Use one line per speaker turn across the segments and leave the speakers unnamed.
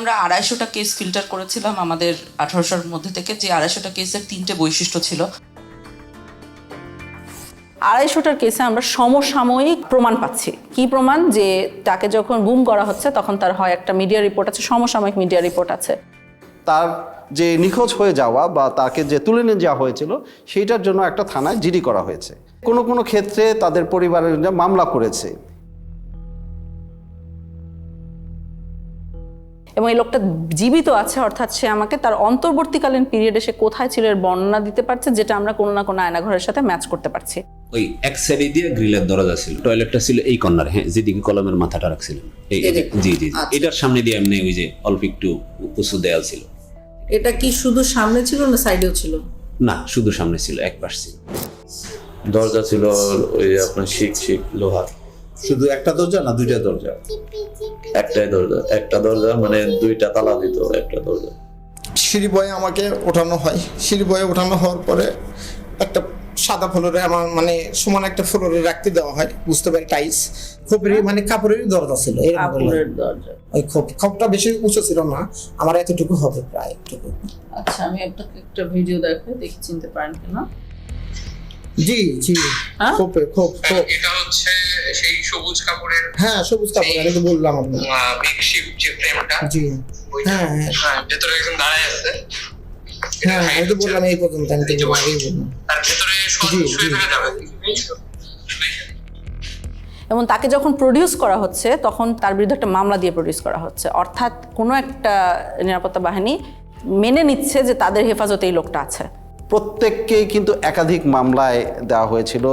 আমরা আড়াইশোটা case filter করেছিলাম আমাদের আঠারোশোর মধ্যে থেকে যে আড়াইশোটা কেসের তিনটে বৈশিষ্ট্য ছিল।
আড়াইশোটার কেসে আমরা সমসাময়িক প্রমাণ পাচ্ছি। কি প্রমাণ? যে তাকে যখন গুম করা হচ্ছে তখন তার হয় একটা মিডিয়া রিপোর্ট আছে সমসাময়িক মিডিয়া রিপোর্ট আছে।
তার যে নিখোঁজ হয়ে যাওয়া বা তাকে যে তুলে নিয়ে যাওয়া হয়েছিল সেইটার জন্য একটা থানায় জিডি করা হয়েছে। কোনো কোনো ক্ষেত্রে তাদের পরিবারের জন্য মামলা করেছে।
এবং এই লোকটা জীবিত আছে অর্থাৎ সে আমাকে তার অন্তর্বর্তীকালীন পিরিয়ডে সে কোথায় ছিল এর বর্ণনা দিতে পারছে যেটা আমরা কোনো না কোনো আয়নাঘরের সাথে ম্যাচ করতে পারছি।
ওই এক সাইডে দিয়ে গ্রিলের দরজা ছিল টয়লেটটা ছিল এই কর্নার হ্যাঁ যেদিকে কলমের মাথাটা রাখছিলেন। এই জি জি।
আচ্ছা।
এটার সামনে দিয়ে এমনি ওই যে অল্প একটু উঁচু দেয়াল ছিল।
এটা কি শুধু সামনে ছিল না সাইডেও ছিল?
না শুধু সামনে ছিল এক পাশ ছিল।
দরজা ছিল ওই আপনার শিক শিক লোহার।
শুধু একটা দরজা না দুইটা দরজা?
একটাই দরজা। একটা দরজা মানে দুইটা তালা দিত একটা দরজা।
সিঁড়ি বয়ে আমাকে ওঠানো হয়। সিঁড়ি বয়ে ওঠানো হওয়ার পরে একটা সাদা ফ্লোরে আমার মানে সমান একটা ফ্লোরে রাখতে দেওয়া হয় বুঝতে পারি টাইস খোপেরই মানে কাপড়েরই দরজা ছিল।
কাপড়ের দরজা।
ওই খোপ খোপটা বেশি উঁচু ছিল না আমার এতটুকু হবে প্রায় একটুকু
আচ্ছা আমি আপনাকে একটা ভিডিও দেখাই দেখি চিনতে পারেন কিনা।
জি জি।
হ্যাঁ?
খোপে খোপ খোপ।
এটা হচ্ছে সেই সবুজ কাপড়ের
হ্যাঁ সবুজ কাপড় আমি তো বললাম
মেকশিফট যে ফ্রেমটা
জি। হ্যাঁ হ্যাঁ।
হ্যাঁ ভেতরে একজন দাঁড়ায় আছে।
হ্যাঁ আমি তো বললাম এই পর্যন্ত আমি তো বললাম, বললাম
তার ভেতরে শুয়ে থাকা যাবে।
এবং তাকে যখন প্রডিউস করা হচ্ছে তখন তার বিরুদ্ধে একটা মামলা দিয়ে প্রডিউস করা হচ্ছে। অর্থাৎ কোনো একটা নিরাপত্তা বাহিনী মেনে নিচ্ছে যে তাদের হেফাজতে এই লোকটা আছে।
প্রত্যেককেই কিন্তু একাধিক মামলায় দেওয়া হয়েছিল।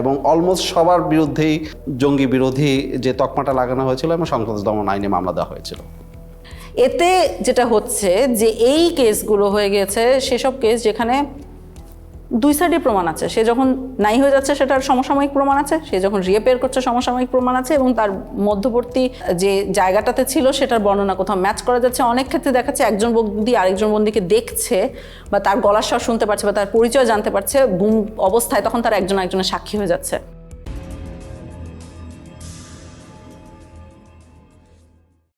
এবং অলমোস্ট সবার বিরুদ্ধেই জঙ্গি বিরোধী যে তকমাটা লাগানো হয়েছিল এবং সন্ত্রাস দমন আইনে মামলা দেওয়া হয়েছিল।
এতে যেটা হচ্ছে যে এই কেসগুলো হয়ে গেছে, সেসব কেস যেখানে দুই সাইডে প্রমাণ আছে। সে যখন নাই হয়ে যাচ্ছে, সেটার সমসাময়িক প্রমাণ আছে। সে যখন রিয়েপেয়ার করছে, সমসাময়িক প্রমাণ আছে এবং তার মধ্যবর্তী যে জায়গাটাতে ছিল, সেটার বর্ণনা কোথাও ম্যাচ করা যাচ্ছে। অনেক ক্ষেত্রে দেখাচ্ছে একজন বন্দি আরেকজন বন্দিকে দেখছে বা তার গলার স্বর শুনতে পারছে বা তার পরিচয় জানতে পারছে, গুম অবস্থায় তখন তার একজন একজনের সাক্ষী হয়ে যাচ্ছে।